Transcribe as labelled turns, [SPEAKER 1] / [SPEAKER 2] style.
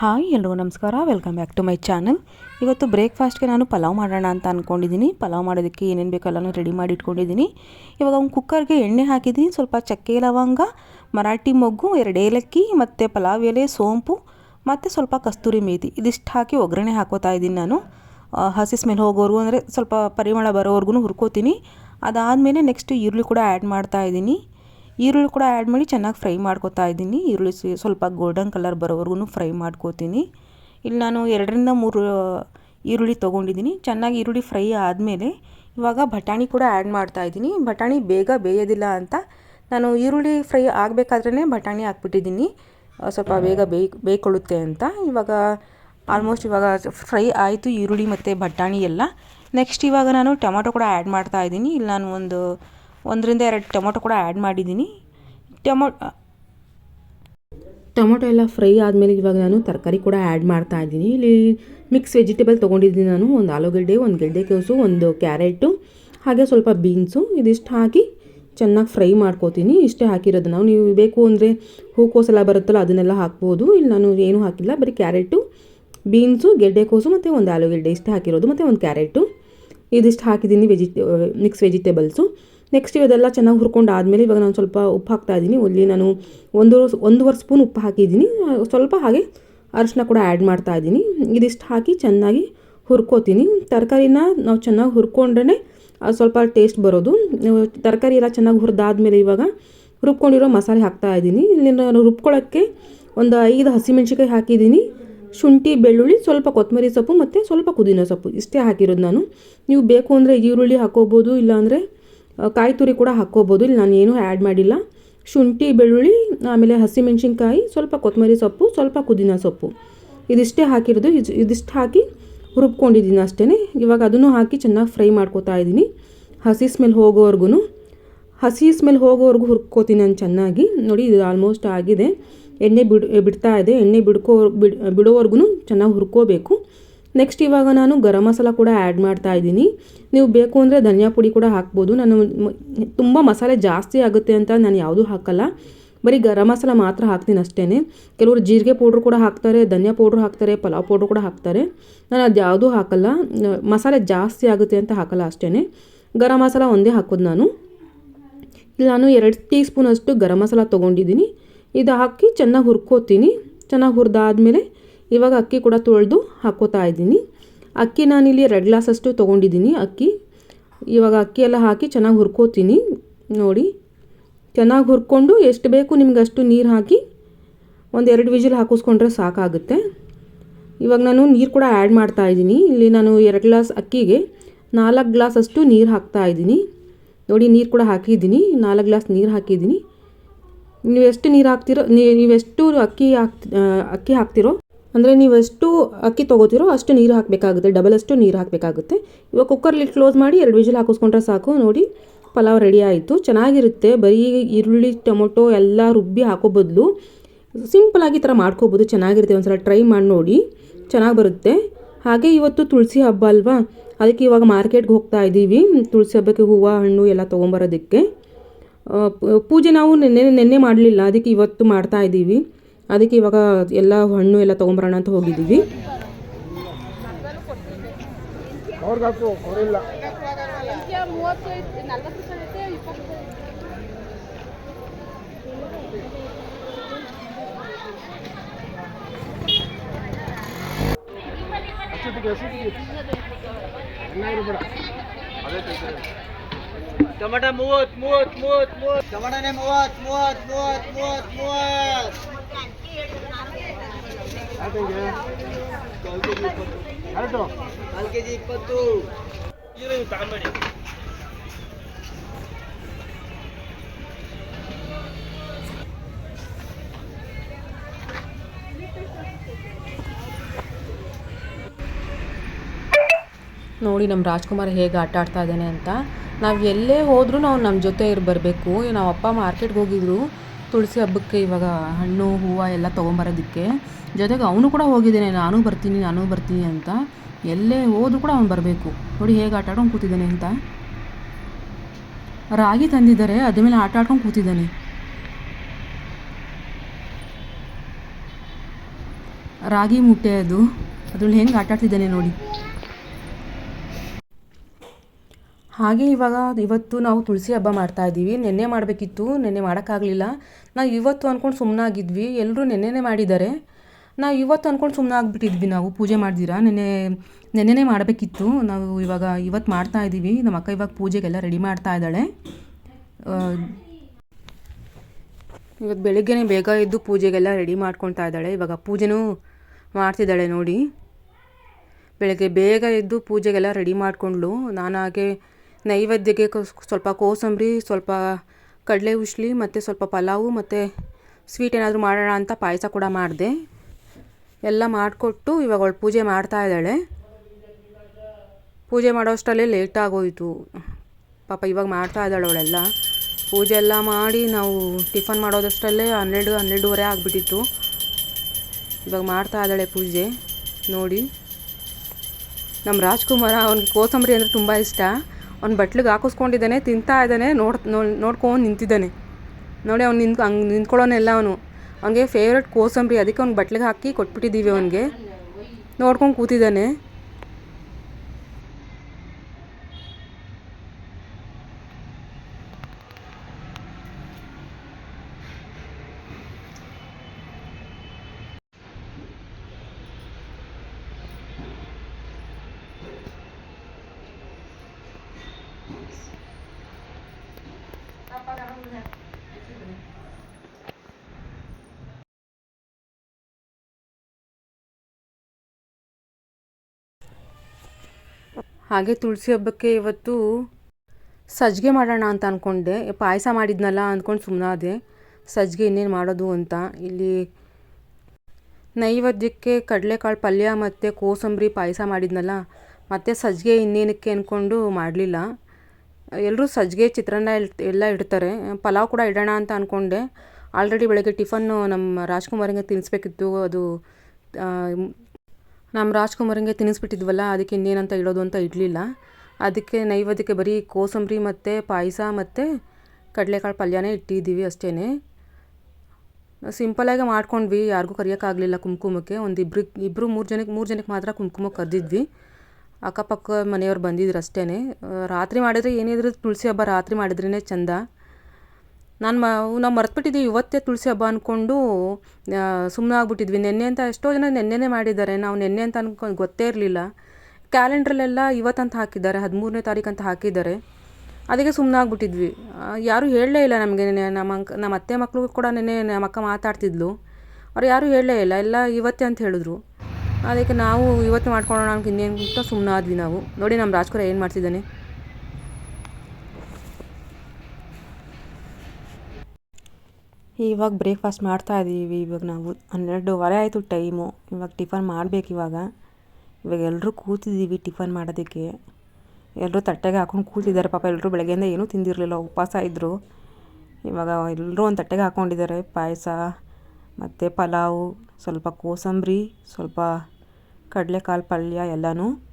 [SPEAKER 1] Hi, ಎಲ್ರಿಗೂ ನಮಸ್ಕಾರ. Welcome back to my channel ಇವತ್ತು ಬ್ರೇಕ್ಫಾಸ್ಟ್ಗೆ ನಾನು ಪಲಾವ್ ಮಾಡೋಣ ಅಂತ ಅಂದ್ಕೊಂಡಿದ್ದೀನಿ ಪಲಾವ್ ಮಾಡೋದಕ್ಕೆ ಏನೇನು ಬೇಕೋ ಎಲ್ಲನೂ ರೆಡಿ ಮಾಡಿ ಇಟ್ಕೊಂಡಿದ್ದೀನಿ ಇವಾಗ ಒಂದು ಕುಕ್ಕರ್ಗೆ ಎಣ್ಣೆ ಹಾಕಿದ್ದೀನಿ ಸ್ವಲ್ಪ ಚಕ್ಕೆ ಲವಂಗ, ಮರಾಠಿ ಮೊಗ್ಗು, ಎರಡು ಏಲಕ್ಕಿ, ಮತ್ತು ಪಲಾವ್ ಎಲೆ, ಸೋಂಪು, ಮತ್ತು ಸ್ವಲ್ಪ ಕಸ್ತೂರಿ ಮೇಥಿ. ಇದಿಷ್ಟು ಹಾಕಿ ಒಗ್ಗರಣೆ ಹಾಕೋತಾ ಇದ್ದೀನಿ ನಾನು. ಹಸಿ ಸ್ಮೆಲ್ ಹೋಗೋವರೆಗೂ ಅಂದರೆ ಸ್ವಲ್ಪ ಪರಿಮಳ ಬರೋವರೆಗೂ ಹುರ್ಕೋತೀನಿ. ಅದಾದಮೇಲೆ ನೆಕ್ಸ್ಟ್ ಈರುಳ್ಳಿ ಕೂಡ ಆ್ಯಡ್ ಮಾಡ್ತಾ ಇದ್ದೀನಿ ಈರುಳ್ಳಿ ಕೂಡ ಆ್ಯಡ್ ಮಾಡಿ ಚೆನ್ನಾಗಿ ಫ್ರೈ ಮಾಡ್ಕೋತಾ ಇದ್ದೀನಿ. ಈರುಳ್ಳಿ ಸಿ- ಸ್ವಲ್ಪ ಗೋಲ್ಡನ್ ಕಲರ್ ಬರೋವರೆಗೂ ಫ್ರೈ ಮಾಡ್ಕೋತೀನಿ. ಇಲ್ಲಿ ನಾನು ಎರಡರಿಂದ ಮೂರು ಈರುಳ್ಳಿ ತೊಗೊಂಡಿದ್ದೀನಿ. ಚೆನ್ನಾಗಿ ಈರುಳ್ಳಿ ಫ್ರೈ ಆದಮೇಲೆ ಇವಾಗ ಬಟಾಣಿ ಕೂಡ ಆ್ಯಡ್ ಮಾಡ್ತಾ ಇದ್ದೀನಿ. ಬಟಾಣಿ ಬೇಗ ಬೇಯೋದಿಲ್ಲ ಅಂತ ನಾನು ಈರುಳ್ಳಿ ಫ್ರೈ ಆಗಬೇಕಾದ್ರೇ ಬಟಾಣಿ ಹಾಕ್ಬಿಟ್ಟಿದ್ದೀನಿ. ಸ್ವಲ್ಪ ಬೇಗ ಬೇಯ್ ಬೇಯ್ಕೊಳ್ಳುತ್ತೆ ಅಂತ. ಇವಾಗ ಆಲ್ಮೋಸ್ಟ್ ಇವಾಗ ಫ್ರೈ ಆಯಿತು ಈರುಳ್ಳಿ ಮತ್ತು ಬಟಾಣಿ ಎಲ್ಲ. ನೆಕ್ಸ್ಟ್ ಇವಾಗ ನಾನು ಟೊಮೊಟೊ ಕೂಡ ಆ್ಯಡ್ ಮಾಡ್ತಾ ಇದ್ದೀನಿ. ಇಲ್ಲಿ ನಾನು ಒಂದು ಒಂದರಿಂದ ಎರಡು ಟೊಮೊಟೊ ಕೂಡ ಆ್ಯಡ್ ಮಾಡಿದ್ದೀನಿ. ಟೊಮೊ ಟೊಮೊಟೊ ಎಲ್ಲ ಫ್ರೈ ಆದಮೇಲೆ ಇವಾಗ ನಾನು ತರಕಾರಿ ಕೂಡ ಆ್ಯಡ್ ಮಾಡ್ತಾ ಇದ್ದೀನಿ. ಇಲ್ಲಿ ಮಿಕ್ಸ್ ವೆಜಿಟೇಬಲ್ ತೊಗೊಂಡಿದ್ದೀನಿ ನಾನು. ಒಂದು ಆಲೂಗಡ್ಡೆ ಒಂದು ಗೆಡ್ಡೆ ಗೆಡ್ಡೆಕೋಸು ಒಂದು ಕ್ಯಾರೆಟು ಹಾಗೆ ಸ್ವಲ್ಪ ಬೀನ್ಸು ಇದಿಷ್ಟು ಹಾಕಿ ಚೆನ್ನಾಗಿ ಫ್ರೈ ಮಾಡ್ಕೋತೀನಿ. ಇಷ್ಟೇ ಹಾಕಿರೋದು ನಾವು. ನೀವು ಬೇಕು ಅಂದರೆ ಹೂಕೋಸೆಲ್ಲ ಬರುತ್ತಲ್ಲ, ಅದನ್ನೆಲ್ಲ ಹಾಕ್ಬೋದು. ಇಲ್ಲಿ ನಾನು ಏನೂ ಹಾಕಿಲ್ಲ. ಬರೀ ಕ್ಯಾರೆಟು ಬೀನ್ಸು ಗೆಡ್ಡೆಕೋಸು ಮತ್ತು ಒಂದು ಆಲೂಗೆಡ್ಡೆ ಇಷ್ಟೇ ಹಾಕಿರೋದು. ಮತ್ತು ಒಂದು ಕ್ಯಾರೆಟು ಇದಿಷ್ಟು ಹಾಕಿದ್ದೀನಿ ವೆಜಿಟೇ ಮಿಕ್ಸ್ ವೆಜಿಟೇಬಲ್ಸು ನೆಕ್ಸ್ಟ್ ಇವೆಲ್ಲ ಚೆನ್ನಾಗಿ ಹುರ್ಕೊಂಡು ಆದಮೇಲೆ ಇವಾಗ ನಾನು ಸ್ವಲ್ಪ ಉಪ್ಪು ಹಾಕ್ತಾ ಇದ್ದೀನಿ ಇಲ್ಲಿ ನಾನು ಒಂದು ಒಂದೂವರೆ ಸ್ಪೂನ್ ಉಪ್ಪು ಹಾಕಿದ್ದೀನಿ ಸ್ವಲ್ಪ ಹಾಗೆ ಅರಿಶಿನ ಕೂಡ ಆ್ಯಡ್ ಮಾಡ್ತಾ ಇದ್ದೀನಿ ಇದಿಷ್ಟು ಹಾಕಿ ಚೆನ್ನಾಗಿ ಹುರ್ಕೋತೀನಿ. ತರಕಾರಿನ ನಾವು ಚೆನ್ನಾಗಿ ಹುರ್ಕೊಂಡ್ರೆ ಸ್ವಲ್ಪ ಟೇಸ್ಟ್ ಬರೋದು. ತರಕಾರಿ ಎಲ್ಲ ಚೆನ್ನಾಗಿ ಹುರಿದಾದ್ಮೇಲೆ ಇವಾಗ ರುಬ್ಕೊಂಡಿರೋ ಮಸಾಲೆ ಹಾಕ್ತಾ ಇದ್ದೀನಿ ಇಲ್ಲಿ ನಾನು ರುಬ್ಕೊಳ್ಳೋಕ್ಕೆ ಒಂದು ಐದು ಹಸಿಮೆಣ್ಸಿಕಾಯಿ ಹಾಕಿದ್ದೀನಿ ಶುಂಠಿ, ಬೆಳ್ಳುಳ್ಳಿ, ಸ್ವಲ್ಪ ಕೊತ್ತಂಬರಿ ಸೊಪ್ಪು ಮತ್ತು ಸ್ವಲ್ಪ ಪುದೀನ ಸೊಪ್ಪು ಇಷ್ಟೇ ಹಾಕಿರೋದು ನಾನು. ನೀವು ಬೇಕು ಅಂದರೆ ಈರುಳ್ಳಿ ಹಾಕೋಬೋದು, ಇಲ್ಲಾಂದರೆ ಕಾಯಿ ತುರಿ ಕೂಡ ಹಾಕ್ಕೋಬೋದು. ಇಲ್ಲಿ ನಾನು ಏನೂ ಆ್ಯಡ್ ಮಾಡಿಲ್ಲ. ಶುಂಠಿ, ಬೆಳ್ಳುಳ್ಳಿ, ಆಮೇಲೆ ಹಸಿಮೆಣ್ಸಿನ್ಕಾಯಿ, ಸ್ವಲ್ಪ ಕೊತ್ತಂಬರಿ ಸೊಪ್ಪು, ಸ್ವಲ್ಪ ಪುದೀನ ಸೊಪ್ಪು. ಇದಿಷ್ಟೇ ಹಾಕಿರೋದು. ಇದು ಇದಿಷ್ಟು ಹಾಕಿ ರುಬ್ಕೊಂಡಿದ್ದೀನಿ ಅಷ್ಟೇ ಇವಾಗ ಅದನ್ನು ಹಾಕಿ ಚೆನ್ನಾಗಿ ಫ್ರೈ ಮಾಡ್ಕೋತಾ ಇದ್ದೀನಿ. ಹಸಿ ಸ್ಮೆಲ್ ಹೋಗೋವರೆಗೂ ಹಸಿ ಸ್ಮೆಲ್ ಹೋಗೋವರೆಗೂ ಹುರ್ಕೋತೀನಿ ನಾನು ಚೆನ್ನಾಗಿ. ನೋಡಿ, ಇದು ಆಲ್ಮೋಸ್ಟ್ ಆಗಿದೆ. ಎಣ್ಣೆ ಬಿಡ್, ಬಿಡ್ತಾ ಇದೆ. ಎಣ್ಣೆ ಬಿಡ್ಕೋ, ಬಿಡ್ ಬಿಡೋವರೆಗೂ ಚೆನ್ನಾಗಿ ಹುರ್ಕೋಬೇಕು. ನೆಕ್ಸ್ಟ್ ಇವಾಗ ನಾನು ಗರಂ ಮಸಾಲ ಕೂಡ ಆ್ಯಡ್ ಮಾಡ್ತಾ ಇದ್ದೀನಿ. ನೀವು ಬೇಕು ಅಂದರೆ ಧನಿಯಾ ಪುಡಿ ಕೂಡ ಹಾಕ್ಬೋದು. ನಾನು ತುಂಬ ಮಸಾಲೆ ಜಾಸ್ತಿ ಆಗುತ್ತೆ ಅಂತ ನಾನು ಯಾವುದೂ ಹಾಕಲ್ಲ. ಬರೀ ಗರಂ ಮಸಾಲ ಮಾತ್ರ ಹಾಕ್ತೀನಿ ಅಷ್ಟೇ ಕೆಲವರು ಜೀರಿಗೆ ಪೌಡ್ರ್ ಕೂಡ ಹಾಕ್ತಾರೆ, ಧನಿಯಾ ಪೌಡ್ರ್ ಹಾಕ್ತಾರೆ, ಪಲಾವ್ ಪೌಡ್ರ್ ಕೂಡ ಹಾಕ್ತಾರೆ. ನಾನು ಅದು ಯಾವುದೂ ಹಾಕಲ್ಲ. ಮಸಾಲೆ ಜಾಸ್ತಿ ಆಗುತ್ತೆ ಅಂತ ಹಾಕಲ್ಲ ಅಷ್ಟೇ ಗರಂ ಮಸಾಲ ಒಂದೇ ಹಾಕೋದು ನಾನು. ಇಲ್ಲಿ ನಾನು ಎರಡು ಟೀ ಸ್ಪೂನಷ್ಟು ಗರಂ ಮಸಾಲ ತೊಗೊಂಡಿದ್ದೀನಿ. ಇದು ಹಾಕಿ ಚೆನ್ನಾಗಿ ಹುರ್ಕೋತೀನಿ. ಚೆನ್ನಾಗಿ ಹುರಿದಾದ್ಮೇಲೆ ಇವಾಗ ಅಕ್ಕಿ ಕೂಡ ತೊಳೆದು ಹಾಕೋತಾ ಇದ್ದೀನಿ. ಅಕ್ಕಿ ನಾನಿಲ್ಲಿ ಎರಡು ಗ್ಲಾಸಷ್ಟು ತೊಗೊಂಡಿದ್ದೀನಿ ಅಕ್ಕಿ. ಇವಾಗ ಅಕ್ಕಿ ಎಲ್ಲ ಹಾಕಿ ಚೆನ್ನಾಗಿ ಹುರ್ಕೋತೀನಿ. ನೋಡಿ, ಚೆನ್ನಾಗಿ ಹುರ್ಕೊಂಡು ಎಷ್ಟು ಬೇಕು ನಿಮ್ಗೆ ಅಷ್ಟು ನೀರು ಹಾಕಿ ಒಂದು ಎರಡು ವಿಜಿಲ್ ಹಾಕಿಸ್ಕೊಂಡ್ರೆ ಸಾಕಾಗುತ್ತೆ. ಇವಾಗ ನಾನು ನೀರು ಕೂಡ ಆ್ಯಡ್ ಮಾಡ್ತಾ ಇದ್ದೀನಿ. ಇಲ್ಲಿ ನಾನು ಎರಡು ಗ್ಲಾಸ್ ಅಕ್ಕಿಗೆ ನಾಲ್ಕು ಗ್ಲಾಸ್ ಅಷ್ಟು ನೀರು ಹಾಕ್ತಾ ಇದ್ದೀನಿ. ನೋಡಿ, ನೀರು ಕೂಡ ಹಾಕಿದ್ದೀನಿ. ನಾಲ್ಕು ಗ್ಲಾಸ್ ನೀರು ಹಾಕಿದ್ದೀನಿ. ನೀವು ಎಷ್ಟು ನೀರು ಹಾಕ್ತಿರೋ ನೀವು ನೀವೆಷ್ಟು ಅಕ್ಕಿ ಹಾಕ್ತಿ ಅಕ್ಕಿ ಹಾಕ್ತಿರೋ ಅಂದರೆ ನೀವೆಷ್ಟು ಅಕ್ಕಿ ತೊಗೋತಿರೋ ಅಷ್ಟು ನೀರು ಹಾಕಬೇಕಾಗುತ್ತೆ ಡಬಲ್ ಅಷ್ಟು ನೀರು ಹಾಕಬೇಕಾಗುತ್ತೆ. ಇವಾಗ ಕುಕ್ಕರ್ಲಿ ಕ್ಲೋಸ್ ಮಾಡಿ ಎರಡು ವಿಜಿಲ್ ಹಾಕಿಸ್ಕೊಂಡ್ರೆ ಸಾಕು, ನೋಡಿ ಪಲಾವ್ ರೆಡಿ ಆಯಿತು. ಚೆನ್ನಾಗಿರುತ್ತೆ, ಬರೀ ಈರುಳ್ಳಿ, ಟೊಮೊಟೊ ಎಲ್ಲ ರುಬ್ಬಿ ಹಾಕೋ ಬದಲು. ಸಿಂಪಲಾಗಿ ಈ ಥರ ಮಾಡ್ಕೋಬೋದು, ಚೆನ್ನಾಗಿರುತ್ತೆ ಒಂದು ಸಲ ಟ್ರೈ ಮಾಡಿ ನೋಡಿ, ಚೆನ್ನಾಗಿ ಬರುತ್ತೆ. ಹಾಗೆ ಇವತ್ತು ತುಳಸಿ ಹಬ್ಬ ಅಲ್ವಾ? ಅದಕ್ಕೆ ಇವಾಗ ಮಾರ್ಕೆಟ್ಗೆ ಹೋಗ್ತಾ ಇದ್ದೀವಿ ತುಳಸಿ ಹಬ್ಬಕ್ಕೆ ಹೂವು, ಹಣ್ಣು ಎಲ್ಲ ತೊಗೊಂಬರೋದಕ್ಕೆ. ಪೂಜೆ ನಾವು ನೆನ್ನೆ ನೆನ್ನೆ ಮಾಡಲಿಲ್ಲ, ಅದಕ್ಕೆ ಇವತ್ತು ಮಾಡ್ತಾ ಇದ್ದೀವಿ ಅದಕ್ಕೆ ಇವಾಗ ಎಲ್ಲ ಹಣ್ಣು ಎಲ್ಲ ತೊಗೊಂಬರೋಣ ಅಂತ ಹೋಗಿದ್ದೀವಿ.
[SPEAKER 2] ಟೊಮೆಟೊ ಮೂವತ್ತು
[SPEAKER 3] ಮೂವತ್ತು ಮೂವತ್ತು ನಲ್ವತ್ತು ಸಾವಿರ ಮೂವತ್ತು ಮೂವತ್ತು
[SPEAKER 2] ಮೂವತ್ತು ಮೂವತ್ತು ಎಣ್ಣೆ
[SPEAKER 1] ನೋಡಿ ನಮ್ಮ ರಾಜ್ಕುಮಾರ್ ಹೇಗೆ ಆಟ ಆಡ್ತಾ ಇದ್ದಾನೆ ಅಂತ. ನಾವು ಎಲ್ಲೇ ಹೋದ್ರೂ ನಾವು ನಮ್ಮ ಜೊತೆ ಇರ್ ಬರಬೇಕು. ನಾವು ಅಪ್ಪ ಮಾರ್ಕೆಟ್ಗೆ ಹೋಗಿದ್ರು. ತುಳಸಿ ಹಬ್ಬಕ್ಕೆ ಇವಾಗ ಹಣ್ಣು, ಹೂವು ಎಲ್ಲ ತೊಗೊಂಬರೋದಕ್ಕೆ. ಜೊತೆಗೆ ಅವನು ಕೂಡ ಹೋಗಿದ್ದಾನೆ, ನಾನು ಬರ್ತೀನಿ ನಾನು ಬರ್ತೀನಿ ಅಂತ. ಎಲ್ಲೇ ಹೋದ್ರೂ ಕೂಡ ಅವ್ನು ಬರಬೇಕು. ನೋಡಿ ಹೇಗೆ ಆಟ ಆಡ್ಕೊಂಡು ಕೂತಿದ್ದಾನೆ ಅಂತ. ರಾಗಿ ತಂದಿದ್ದಾರೆ ಅದ್ರ ಮೇಲೆ ಆಟ ಆಡ್ಕೊಂಡು ಕೂತಿದ್ದಾನೆ. ರಾಗಿ ಮುಟ್ಟೆ ಅದು. ಅದ್ರಲ್ಲಿ ಹೆಂಗೆ ಆಟಾಡ್ತಿದ್ದಾನೆ ನೋಡಿ. ಹಾಗೆ ಇವಾಗ ಇವತ್ತು ನಾವು ತುಳಸಿ ಹಬ್ಬ ಮಾಡ್ತಾ ಇದ್ದೀವಿ. ನೆನ್ನೆ ಮಾಡಬೇಕಿತ್ತು, ನೆನ್ನೆ ಮಾಡೋಕ್ಕಾಗಲಿಲ್ಲ. ನಾವು ಇವತ್ತು ಅಂದ್ಕೊಂಡು ಸುಮ್ಮನಾಗಿದ್ವಿ ಎಲ್ಲರೂ ನೆನ್ನೆನೇ ಮಾಡಿದ್ದಾರೆ. ನಾವು ಇವತ್ತು ಅಂದ್ಕೊಂಡು ಸುಮ್ಮನೆ ಆಗಿಬಿಟ್ಟಿದ್ವಿ ನಾವು ಪೂಜೆ ಮಾಡ್ದಿರಾ? ನೆನ್ನೆ, ನೆನ್ನೆನೇ ಮಾಡಬೇಕಿತ್ತು. ನಾವು ಇವಾಗ ಇವತ್ತು ಮಾಡ್ತಾ ಇದ್ದೀವಿ. ನಮ್ಮ ಅಕ್ಕ ಇವಾಗ ಪೂಜೆಗೆಲ್ಲ ರೆಡಿ ಮಾಡ್ತಾ ಇದ್ದಾಳೆ. ಇವತ್ತು ಬೆಳಗ್ಗೆನೇ ಬೇಗ ಎದ್ದು ಪೂಜೆಗೆಲ್ಲ ರೆಡಿ ಮಾಡ್ಕೊಳ್ತಾ ಇದ್ದಾಳೆ. ಇವಾಗ ಪೂಜೆನೂ ಮಾಡ್ತಿದ್ದಾಳೆ ನೋಡಿ. ಬೆಳಗ್ಗೆ ಬೇಗ ಎದ್ದು ಪೂಜೆಗೆಲ್ಲ ರೆಡಿ ಮಾಡಿಕೊಂಡ್ಳು. ನಾನು ಹಾಗೆ ನೈವೇದ್ಯಕ್ಕೆ ಸ್ವಲ್ಪ ಕೋಸಂಬರಿ, ಸ್ವಲ್ಪ ಕಡಲೆ ಉಶ್ಲಿ ಮತ್ತು ಸ್ವಲ್ಪ ಪಲಾವು, ಮತ್ತು ಸ್ವೀಟ್ ಏನಾದರೂ ಮಾಡೋಣ ಅಂತ ಪಾಯಸ ಕೂಡ ಮಾಡಿದೆ. ಎಲ್ಲ ಮಾಡಿಕೊಟ್ಟು ಇವಾಗ ಅವಳು ಪೂಜೆ ಮಾಡ್ತಾ ಇದ್ದಾಳೆ. ಪೂಜೆ ಮಾಡೋಷ್ಟರಲ್ಲೇ ಲೇಟ್ ಆಗೋಯಿತು. ಪಾಪ ಇವಾಗ ಮಾಡ್ತಾ ಇದ್ದಾಳೆ ಅವಳೆಲ್ಲ. ಪೂಜೆ ಎಲ್ಲ ಮಾಡಿ ನಾವು ಟಿಫನ್ ಮಾಡೋದಷ್ಟರಲ್ಲೇ ಹನ್ನೆರಡು, ಹನ್ನೆರಡೂವರೆ ಆಗಿಬಿಟ್ಟಿತ್ತು. ಇವಾಗ ಮಾಡ್ತಾ ಇದ್ದಾಳೆ ಪೂಜೆ. ನೋಡಿ. ನಮ್ಮ ರಾಜ್ಕುಮಾರ, ಅವ್ನಿಗೆ ಕೋಸಂಬರಿ ಅಂದರೆ ತುಂಬ ಇಷ್ಟ. ಅವ್ನು ಬಟ್ಲಿಗೆ ಹಾಕಿಸ್ಕೊಂಡಿದ್ದಾನೆ, ತಿಂತಾ ಇದ್ದಾನೆ, ನೋಡ್ ನೋಡ್ಕೊಂಡು ನಿಂತಿದ್ದಾನೆ. ನೋಡಿ ಅವ್ನು ನಿಂತ್, ಹಂಗೆ ನಿಂತ್ಕೊಳ್ಳೋನೆಲ್ಲ ಅವನು. ಅವನಿಗೆ ಫೇವ್ರೆಟ್ ಕೋಸಂಬರಿ, ಅದಕ್ಕೆ ಅವ್ನಿಗೆ ಬಟ್ಲಿಗೆ ಹಾಕಿ ಕೊಟ್ಬಿಟ್ಟಿದ್ದೀವಿ ಅವನಿಗೆ. ನೋಡ್ಕೊಂಡು ಕೂತಿದ್ದಾನೆ. ಹಾಗೆ ತುಳಸಿ ಹಬ್ಬಕ್ಕೆ ಇವತ್ತು ಸಜ್ಜಿಗೆ ಮಾಡೋಣ ಅಂತ ಅಂದ್ಕೊಂಡೆ ಪಾಯಸ ಮಾಡಿದ್ನಲ್ಲ ಅಂದ್ಕೊಂಡು ಸುಮ್ಮನಾದೆ ಸಜ್ಜಿಗೆ ಇನ್ನೇನು ಮಾಡೋದು ಅಂತ. ಇಲ್ಲಿ ನೈವೇದ್ಯಕ್ಕೆ ಕಡಲೆಕಾಳು ಪಲ್ಯ ಮತ್ತು ಕೋಸಂಬರಿ ಪಾಯಸ ಮಾಡಿದ್ನಲ್ಲ, ಮತ್ತು ಸಜ್ಜಿಗೆ ಇನ್ನೇನಕ್ಕೆ ಅಂದ್ಕೊಂಡು ಮಾಡಲಿಲ್ಲ. ಎಲ್ಲರೂ ಸಜ್ಜಿಗೆ ಚಿತ್ರಾನ್ನ ಎಲ್ಲ ಇಡ್ತಾರೆ. ಪಲಾವ್ ಕೂಡ ಇಡೋಣ ಅಂತ ಅಂದ್ಕೊಂಡೆ ಆಲ್ರೆಡಿ ಬೆಳಗ್ಗೆ ಟಿಫನ್ನು ನಮ್ಮ ರಾಜ್ಕುಮಾರಿಗೆ ತಿನ್ನಿಸ್ಬೇಕಿತ್ತು ಅದು ನಮ್ಮ ರಾಜ್ಕುಮಾರಂಗೆ ತಿನ್ನಿಸ್ಬಿಟ್ಟಿದ್ವಲ್ಲ ಅದಕ್ಕೆ ಇನ್ನೇನಂತ ಇಡೋದು ಅಂತ ಇಡಲಿಲ್ಲ. ಅದಕ್ಕೆ ನೈವೇದ್ಯಕ್ಕೆ ಬರೀ ಕೋಸಂಬರಿ ಮತ್ತು ಪಾಯಸ ಮತ್ತು ಕಡಲೆಕಾಳು ಪಲ್ಯನೇ ಇಟ್ಟಿದ್ದೀವಿ ಅಷ್ಟೇ ಸಿಂಪಲಾಗಿ ಮಾಡ್ಕೊಂಡ್ವಿ, ಯಾರಿಗೂ ಕರೆಯೋಕ್ಕಾಗಲಿಲ್ಲ ಕುಂಕುಮಕ್ಕೆ. ಒಂದು ಇಬ್ರು ಇಬ್ಬರು ಮೂರು ಜನಕ್ಕೆ ಮೂರು ಜನಕ್ಕೆ ಮಾತ್ರ ಕುಂಕುಮಕ್ಕೆ ಕರೆದಿದ್ವಿ. ಅಕ್ಕಪಕ್ಕ ಮನೆಯವ್ರು ಬಂದಿದ್ರು ಅಷ್ಟೇ ರಾತ್ರಿ ಮಾಡಿದರೆ ಏನಿದ್ರು ತುಳಸಿ ಹಬ್ಬ ರಾತ್ರಿ ಮಾಡಿದ್ರೇ ಚಂದ. ನಾನು ಮ ನಾವು ಮರ್ತ್ಬಿಟ್ಟಿದ್ದೀವಿ ಇವತ್ತೇ ತುಳಸಿ ಹಬ್ಬ ಅಂದ್ಕೊಂಡು ಸುಮ್ಮನೆ ಆಗ್ಬಿಟ್ಟಿದ್ವಿ ನೆನ್ನೆ ಅಂತ ಎಷ್ಟೋ ಜನ ನೆನ್ನೆನೇ ಮಾಡಿದ್ದಾರೆ. ನಾವು ನೆನ್ನೆ ಅಂತ ಅಂದ್ಕೊಂಡು ಗೊತ್ತೇ ಇರಲಿಲ್ಲ. ಕ್ಯಾಲೆಂಡ್ರಲ್ಲೆಲ್ಲ ಇವತ್ತಂತ ಹಾಕಿದ್ದಾರೆ. ಹದಿಮೂರನೇ ತಾರೀಕು ಅಂತ ಹಾಕಿದ್ದಾರೆ. ಅದಕ್ಕೆ ಸುಮ್ಮನೆ ಆಗ್ಬಿಟ್ಟಿದ್ವಿ ಯಾರೂ ಹೇಳಲೇ ಇಲ್ಲ ನಮಗೆ ನಮ್ಮ ಅಂಕ ನಮ್ಮ ಅತ್ತೆ ಮಕ್ಕಳು ಕೂಡ ನೆನ್ನೆ ನಮ್ಮ ಅಕ್ಕ ಮಾತಾಡ್ತಿದ್ಲು. ಅವ್ರು ಯಾರೂ ಹೇಳಲೇ ಇಲ್ಲ. ಎಲ್ಲ ಇವತ್ತೇ ಅಂತ ಹೇಳಿದ್ರು. ಅದಕ್ಕೆ ನಾವು ಇವತ್ತು ಮಾಡ್ಕೊಳ್ಳೋಣ ಅಂತ ಇನ್ನೇನು ಅಂತ ಸುಮ್ಮನೆ ಆದ್ವಿ ನಾವು. ನೋಡಿ ನಮ್ಮ ರಾಜ್ಕುರ ಏನು ಮಾಡ್ತಿದ್ದಾನೆ. ಇವಾಗ ಬ್ರೇಕ್ಫಾಸ್ಟ್ ಮಾಡ್ತಾ ಇದ್ದೀವಿ ಇವಾಗ ನಾವು ಹನ್ನೆರಡುವರೆ ಆಯಿತು ಟೈಮು ಇವಾಗ ಟಿಫನ್ ಮಾಡಬೇಕು ಇವಾಗ. ಇವಾಗ ಎಲ್ಲರೂ ಕೂತಿದ್ದೀವಿ ಟಿಫನ್ ಮಾಡೋದಕ್ಕೆ. ಎಲ್ಲರೂ ತಟ್ಟೆಗೆ ಹಾಕೊಂಡು ಕೂತಿದ್ದಾರೆ. ಪಾಪ ಎಲ್ಲರೂ ಬೆಳಗ್ಗೆಯಿಂದ ಏನೂ ತಿಂದಿರಲಿಲ್ಲ. ಉಪವಾಸ ಇದ್ದರು ಇವಾಗ ಎಲ್ಲರೂ ಒಂದು ತಟ್ಟೆಗೆ ಹಾಕ್ಕೊಂಡಿದ್ದಾರೆ ಪಾಯಸ, ಮತ್ತು ಪಲಾವು, ಸ್ವಲ್ಪ ಕೋಸಂಬರಿ, ಸ್ವಲ್ಪ ಕಡಲೆಕಾಳು ಪಲ್ಯ ಎಲ್ಲನೂ.